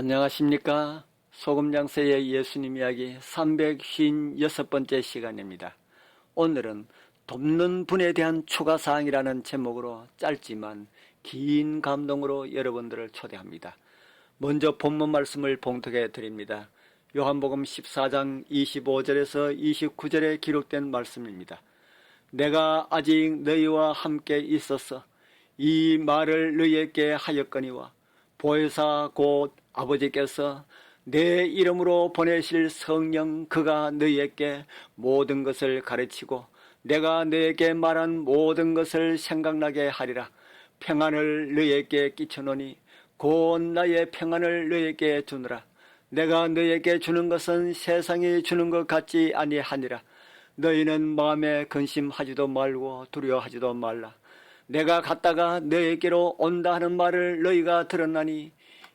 안녕하십니까. 소금장세의 예수님 이야기 356번째 시간입니다. 오늘은 돕는 분에 대한 추가사항이라는 제목으로 짧지만 긴 감동으로 여러분들을 초대합니다. 먼저 본문 말씀을 봉독해 드립니다. 요한복음 14장 25절에서 29절에 기록된 말씀입니다. 내가 아직 너희와 함께 있어서 이 말을 너희에게 하였거니와 보혜사 곧 아버지께서 내 이름으로 보내실 성령 그가 너희에게 모든 것을 가르치고 내가 너에게 말한 모든 것을 생각나게 하리라. 평안을 너희에게 끼쳐노니 곧 나의 평안을 너희에게 주느라. 내가 너희에게 주는 것은 세상이 주는 것 같지 아니하니라. 너희는 마음에 근심하지도 말고 두려워하지도 말라. 내가 갔다가 너에게로 온다 하는 말을 너희가 들었나니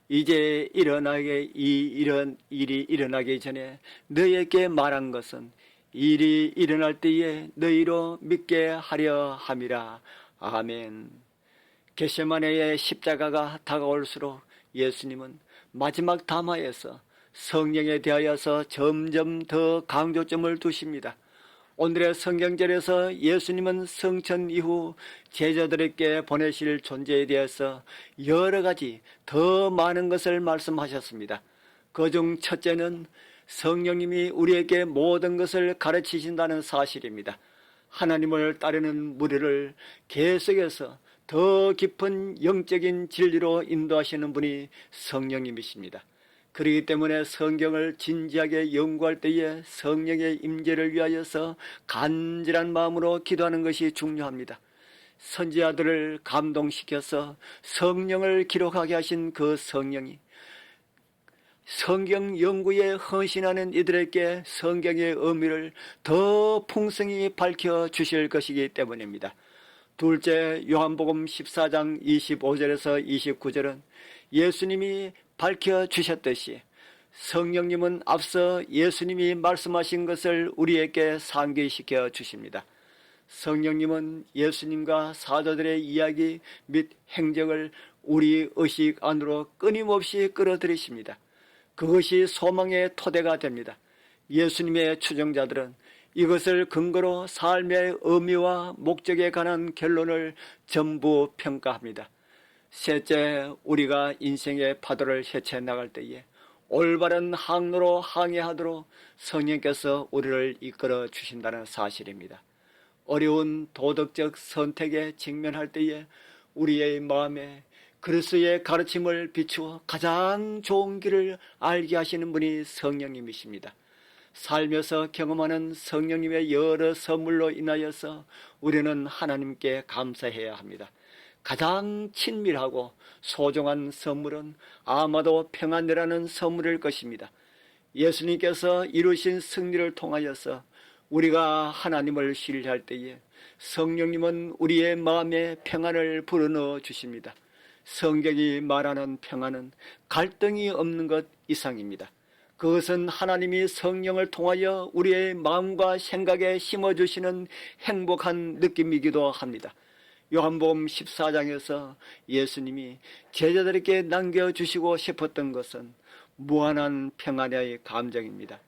이제 일어나게 이 이런 일이 일어나기 전에 너에게 말한 것은 일이 일어날 때에 너희로 믿게 하려 함이라 아멘. 게세마네의 십자가가 다가올수록 예수님은 마지막 담화에서 성령에 대하여서 점점 더 강조점을 두십니다. 오늘의 성경절에서 예수님은 성천 이후 제자들에게 보내실 존재에 대해서 여러 가지 더 많은 것을 말씀하셨습니다. 그 중 첫째는 성령님이 우리에게 모든 것을 가르치신다는 사실입니다. 하나님을 따르는 무리를 계속해서 더 깊은 영적인 진리로 인도하시는 분이 성령님이십니다. 그렇기 때문에 성경을 진지하게 연구할 때에 성령의 임재를 위하여서 간절한 마음으로 기도하는 것이 중요합니다. 선지자들을 감동시켜서 성령을 기록하게 하신 그 성령이 성경 연구에 헌신하는 이들에게 성경의 의미를 더 풍성히 밝혀 주실 것이기 때문입니다. 둘째 요한복음 14장 25절에서 29절은 예수님이 밝혀 주셨듯이 성령님은 앞서 예수님이 말씀하신 것을 우리에게 상기시켜 주십니다. 성령님은 예수님과 사도들의 이야기 및 행적을 우리 의식 안으로 끊임없이 끌어들이십니다. 그것이 소망의 토대가 됩니다. 예수님의 추종자들은 이것을 근거로 삶의 의미와 목적에 관한 결론을 전부 평가합니다. 셋째, 우리가 인생의 파도를 헤쳐 나갈 때에 올바른 항로로 항해하도록 성령께서 우리를 이끌어 주신다는 사실입니다. 어려운 도덕적 선택에 직면할 때에 우리의 마음에 그리스의 가르침을 비추어 가장 좋은 길을 알게 하시는 분이 성령님이십니다. 살면서 경험하는 성령님의 여러 선물로 인하여서 우리는 하나님께 감사해야 합니다. 가장 친밀하고 소중한 선물은 아마도 평안이라는 선물일 것입니다. 예수님께서 이루신 승리를 통하여서 우리가 하나님을 신뢰할 때에 성령님은 우리의 마음에 평안을 불어넣어 주십니다. 성경이 말하는 평안은 갈등이 없는 것 이상입니다. 그것은 하나님이 성령을 통하여 우리의 마음과 생각에 심어주시는 행복한 느낌이기도 합니다. 요한복음 14장에서 예수님이 제자들에게 남겨주시고 싶었던 것은 무한한 평안의 감정입니다.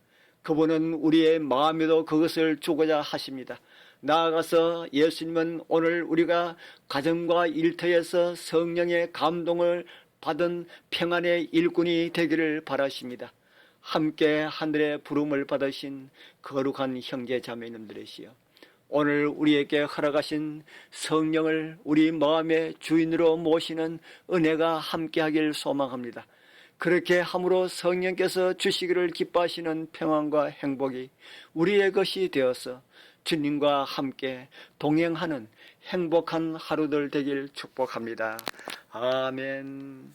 그분은 우리의 마음에도 그것을 주고자 하십니다. 나아가서 예수님은 오늘 우리가 가정과 일터에서 성령의 감동을 받은 평안의 일꾼이 되기를 바라십니다. 함께 하늘의 부름을 받으신 거룩한 형제 자매님들이시여. 오늘 우리에게 허락하신 성령을 우리 마음의 주인으로 모시는 은혜가 함께하길 소망합니다. 그렇게 함으로 성령께서 주시기를 기뻐하시는 평안과 행복이 우리의 것이 되어서 주님과 함께 동행하는 행복한 하루들 되길 축복합니다. 아멘.